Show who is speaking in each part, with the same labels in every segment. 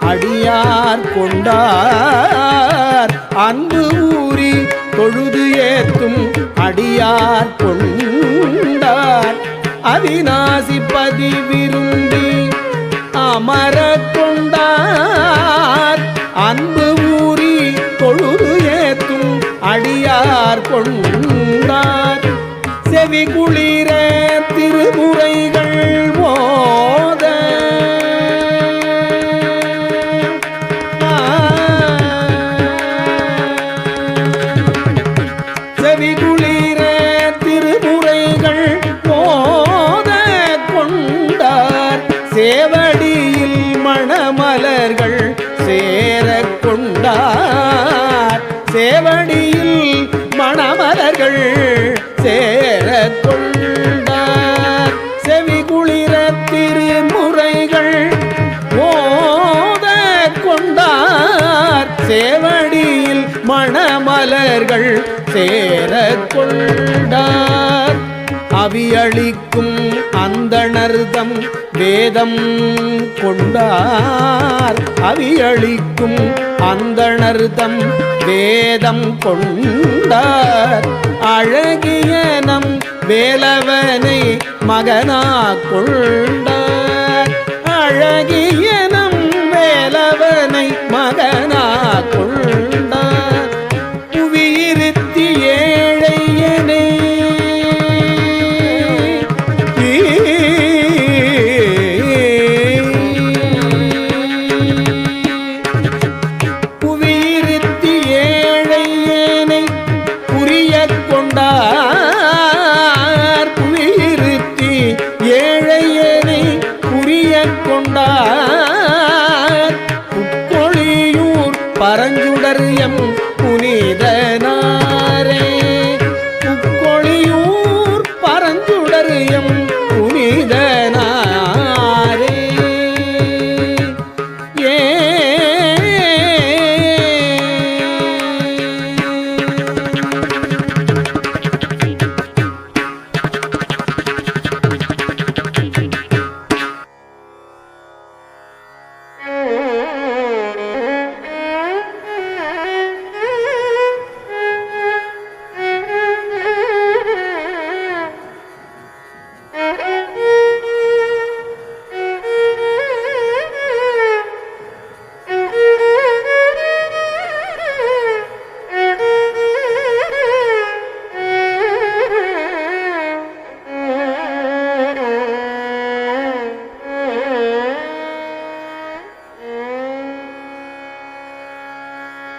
Speaker 1: அடியார் கொண்டார். அன்பு ஊறி தொழுது ஏத்தும் அடியார் கொண்டார். அவிநாசி பதி விரும்பி அமர கொண்டார். அன்பு ஊறி தொழுது ஏத்தும் அடியார் கொண்டார். செவி குளிர திருமுறைகள் சேவடியில் மணமலர்கள் சேர கொண்டார் செவி குளிர திருமுறைகள் ஓத கொண்டார். சேவடியில் மணமலர்கள் சேர கொண்டார் அவியளிக்கும் அந்தணர்தம் வேதம் கொண்டார் அவியளிக்கும் அந்தணர்தம் வேதம் கொண்டார். அழகிய நம் வேலவனை மகனா கொண்டார். அழகிய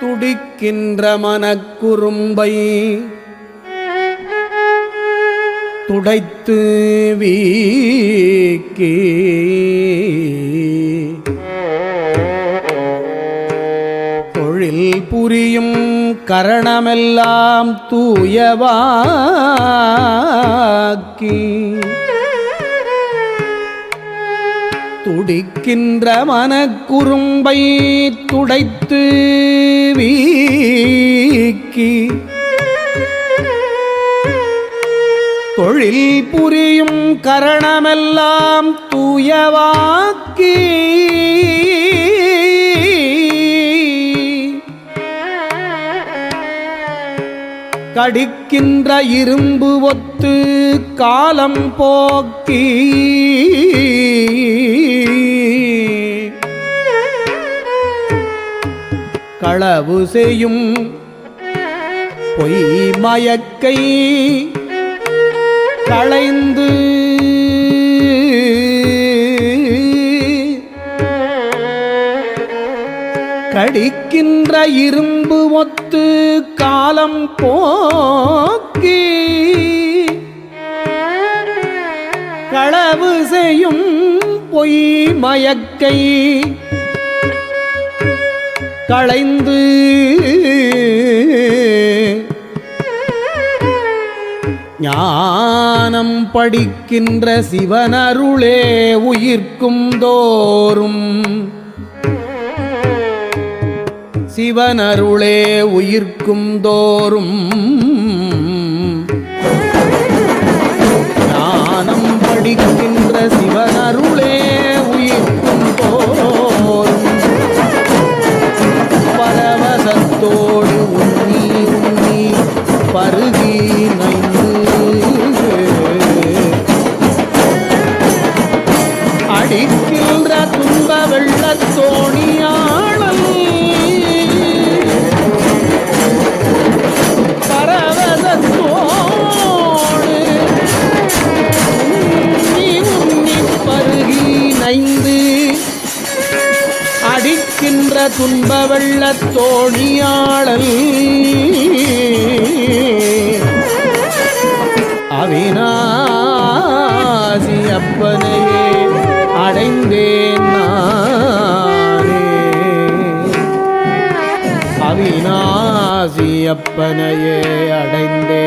Speaker 1: துடிக்கின்ற மனக்குறும்பை துடைத்து வீக்கி. தொழில் புரியும் கரணமெல்லாம் தூயவாக்கி. துடிக்கின்ற மனக்குறும்பை துடைத்து வீக்கி. தொழில் புரியும் கரணமெல்லாம் தூயவாக்கி. கடிக்கின்ற இரும்பு ஒத்து காலம் போக்கி. களவு செய்யும் பொய் மயக்கை களைந்து கடிக்கின்ற இரும்பு ஒத்து காலம் போக்கி களவு செய்யும் பொய் மயக்கை களைந்து ஞானம் படிக்கின்ற சிவனருளே உயிர்க்கும் தோறும். சிவனருளே உயிர்க்கும் தோறும். ஞானம் படிக்கின்ற சிவனருளே துன்ப வெள்ளத் தோழியாளல் அவினாசி அப்பனையே அடைந்தேன் நானே. அவினாசி அப்பனையே அடைந்தேன்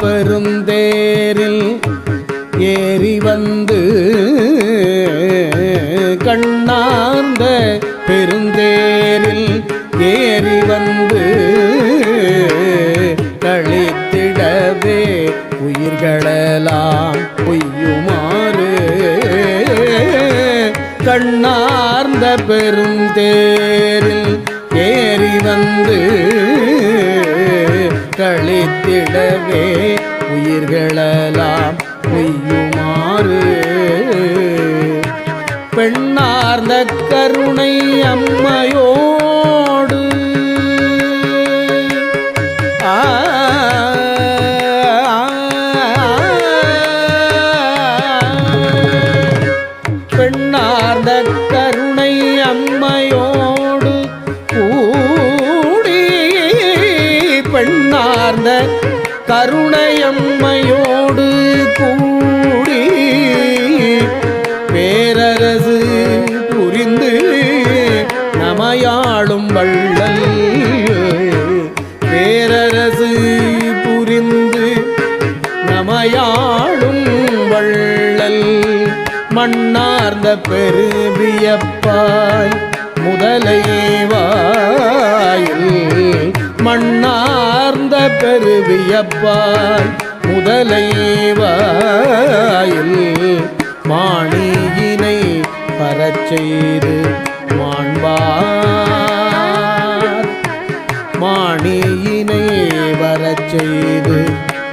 Speaker 1: பெருந்தேரில் ஏறி வந்து கண்ணார்ந்த பெருந்தேரில் ஏறி வந்து கழித்திடவே உயிர்களெல்லாம் பொய்யுமாறு. கண்ணார்ந்த பெருந்தேரில் கழித்திடவே கருணையம்மையோடு கூடி பேரரசு புரிந்து நமையாளும் வள்ளல். பேரரசு புரிந்து நமையாளும் வள்ளல். மண்ணார்ந்த பெருவியப்பாய் கருவியப்பால் முதலைவாயில் மாணியினை பரச் செய்து மாண்பார். மாணியினை வரச் செய்து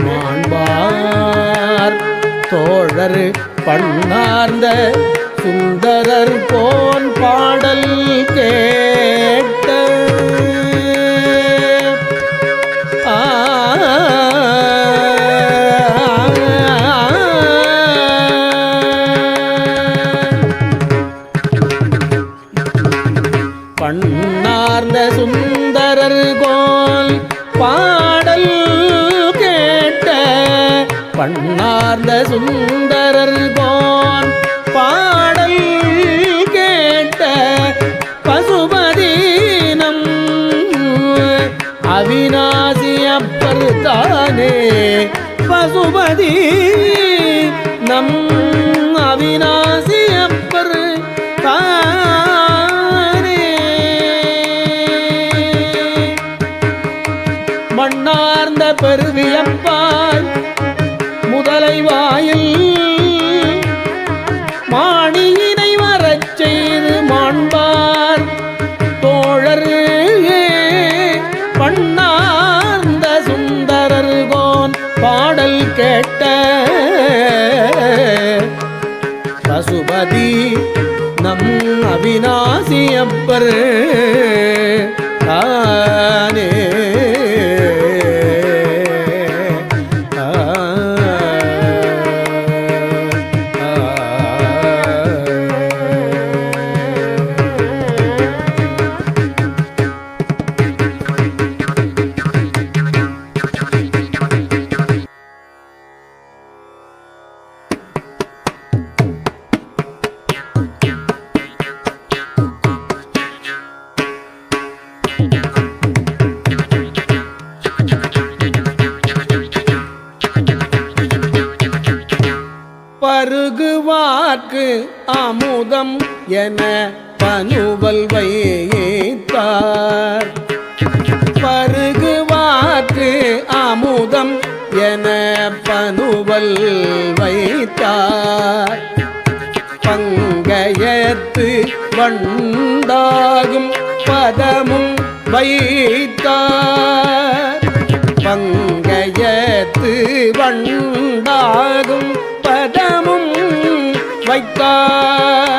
Speaker 1: மாண்பார். தோழர் பண்ணார்ந்த சுந்தரர் போன் பாடல் கே பசுபதி நம் அவிநாசியப்பர் தானே. மண்ணார்ந்த பெருவியப்பால் அவிநாசி அப்பர். தானே. பாடல் வைத்தார் பங்கயத்து வண்டாகும் பதமும் வைத்தார் பங்கயத்து வண்டாகும் பதமும் வைத்தார்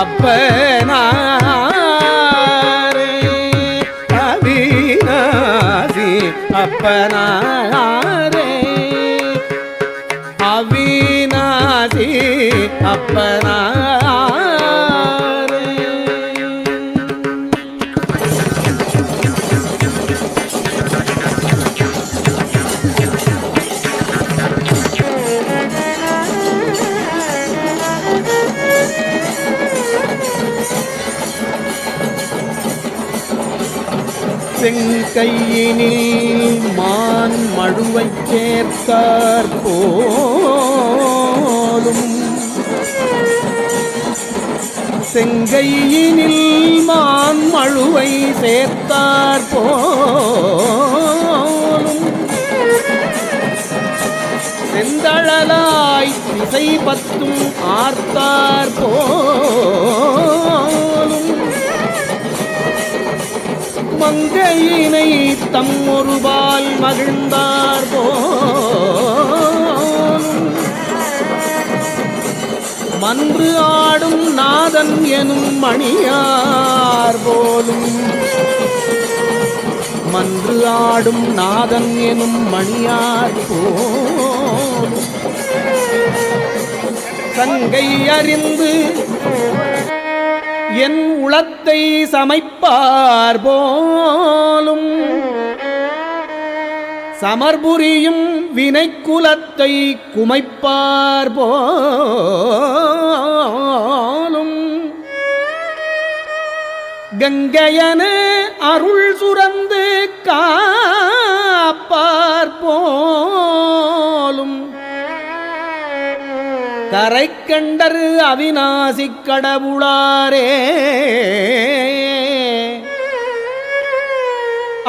Speaker 1: அப்பனாரே அவிநாசி அப்பனாரே. அவிநாசி அப்பனாரே. கையினில் மான் மழுவைச் சேர்த்தார் போலும். செங்கையினில் மான் மழுவை சேர்த்தார் போலும். செந்தழலாய் திசை பத்தும் ஆர்த்தார் போ மங்கையினை தம் ஒருபால் மகிழ்ந்தார் போலும் மன்று ஆடும் நாதன் எனும் மணியார் போலும். மன்று ஆடும் நாதன் எனும் மணியார் போலும். கங்கை அறிந்து என் உளத்தை சமைப்பார் போலும். சமர்புரியும் வினைக்குலத்தை குமைப்பார் போலும். கங்கையன அருள் சுரந்து காப்பார் போலும். கரை கண்டரு அவிநாசி கடவுளாரே.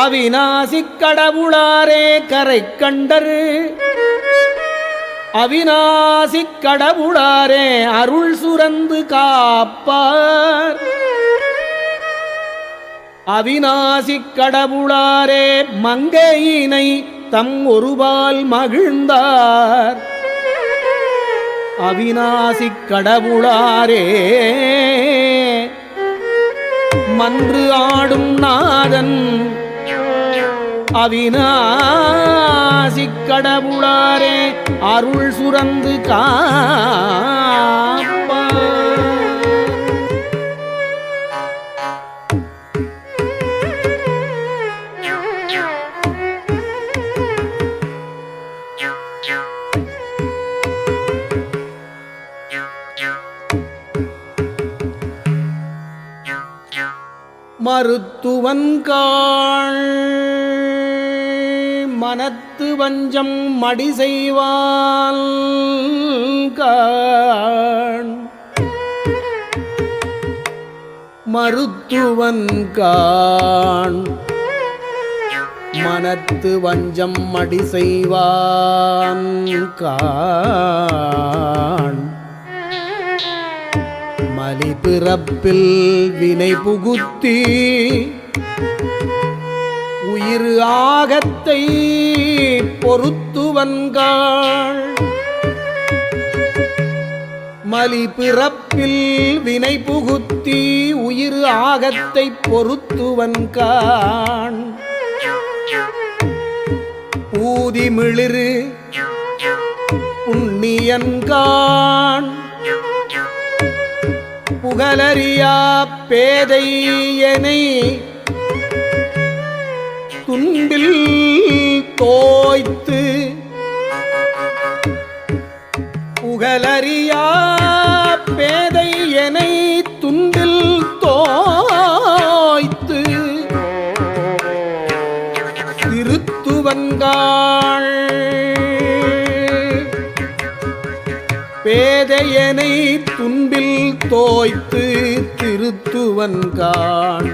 Speaker 1: அவிநாசி கடவுளாரே கரை கண்டரு அவிநாசி கடவுளாரே அருள் சுரந்து காப்பார். அவிநாசி கடவுளாரே மங்கையினை தம் ஒருபால் மகிழ்ந்தார். அவிநாசி கடவுளாரே. மன்று ஆடும் நாதன் அவிநாசி கடவுளாரே. அருள் சுரந்து கா மருத்துவன்காள். மனத்து வஞ்சம் மடி செய்வான் காண் மருத்துவன்காண் மனத்து வஞ்சம் மடி செய்வான் காண் அலி பிறப்பில் வினை புகுத்தி உயிர் ஆகத்தை பொறுத்துவன்காள் மலி பிறப்பில் வினை புகுத்தி உயிர் ஆகத்தை பொறுத்துவன்கான் ஊதி மிளிரு புண்ணியன்கான் புகழறியா பேதையனை துண்டில் தோய்த்து புகழறியா பேதையனை துண்டில் தோய்த்து திருத்துவங்காள் பேதையனை துன்பில் தோய்த்து திருத்துவன் திருத்துவன்கான்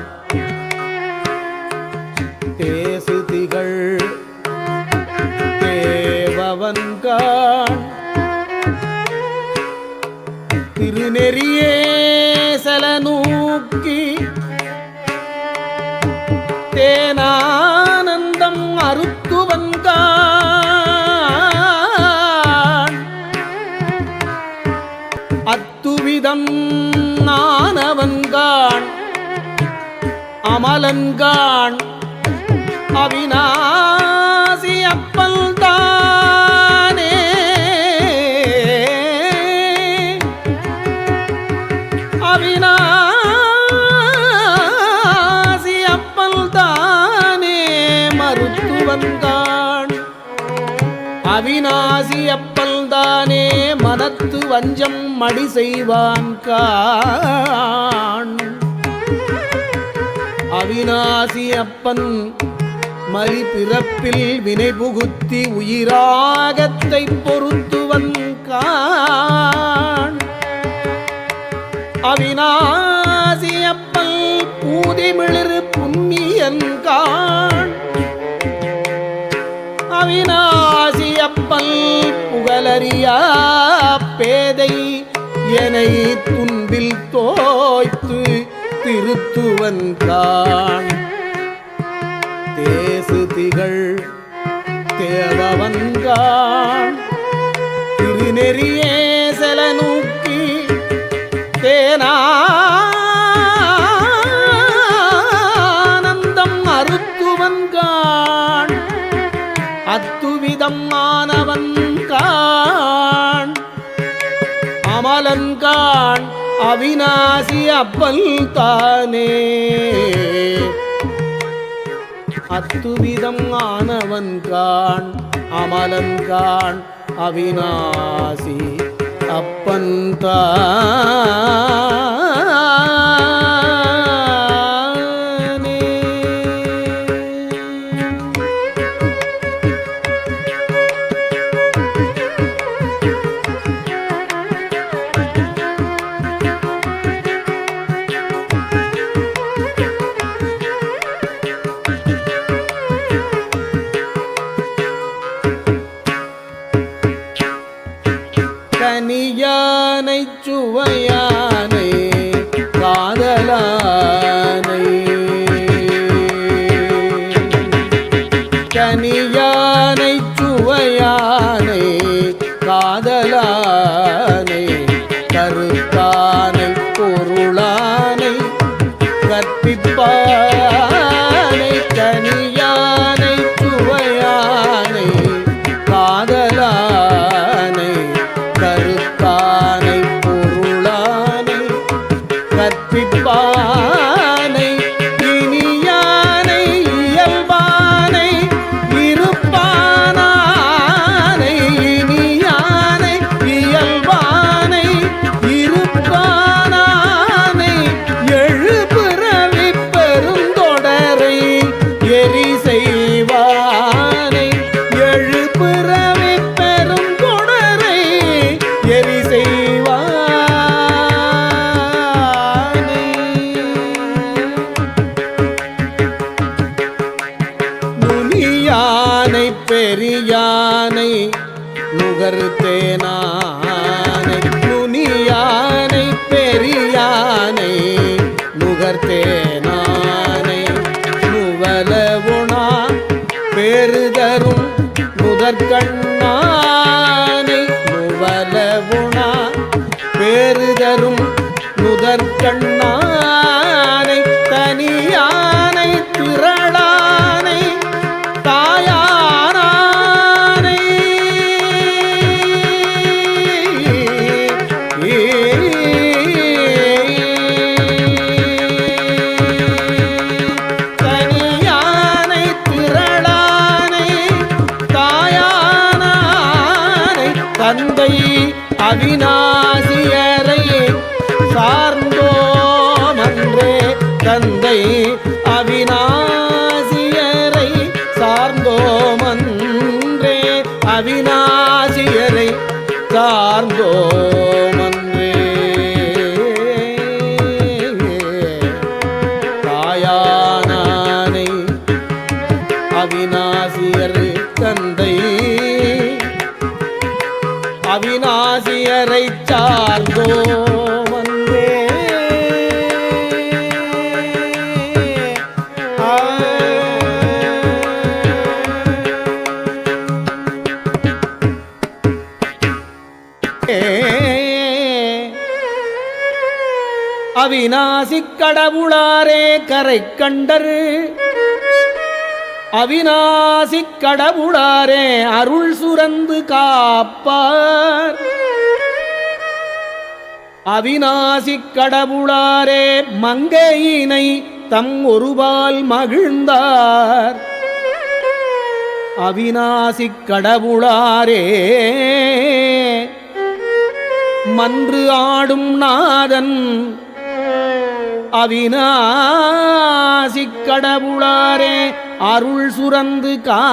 Speaker 1: தேசு திகழ் தேவவன்கான் திருநெறியே திருநெறி அத்துவிதம் நானவன்கான் அமலன்கான் அவினா அவிநாசி அப்பல் தானே மனத்து வஞ்சம் மடி செய்வான் காண் அவிநாசி அப்பன் மலி பிறப்பில் வினை புகுத்தி உயிராகத்தை பொருத்துவன் காண் அவிநாசி அப்பல் பூதிமிளிரு புண்ணியன் காண் அவிநாசி அப்பல் புகழறியா பேதை எனை துன்பில் தோய்த்து திருத்துவன் காண் தேசு திகழ் தேவவன்கான் அவிநாசி அப்பல் தானே. அத்துவிதம் ஆனவன் காண் அமலன் காண் அவிநாசி அப்பன் தான். நுகர்த்தேனானை நுவலவுணா பெருதரும் முதற்கண் सा அவிநாசி கடவுளாரே கரை கண்டர் அவிநாசி கடவுளாரே அருள் சுரந்து காப்பார். அவிநாசி கடவுளாரே மங்கையினை தம் ஒருபால் மகிழ்ந்தார். அவிநாசி கடவுளாரே மன்று ஆடும் நாதன் அவிநாசி கடவுளாரே அருள் சுரந்து காப்பா.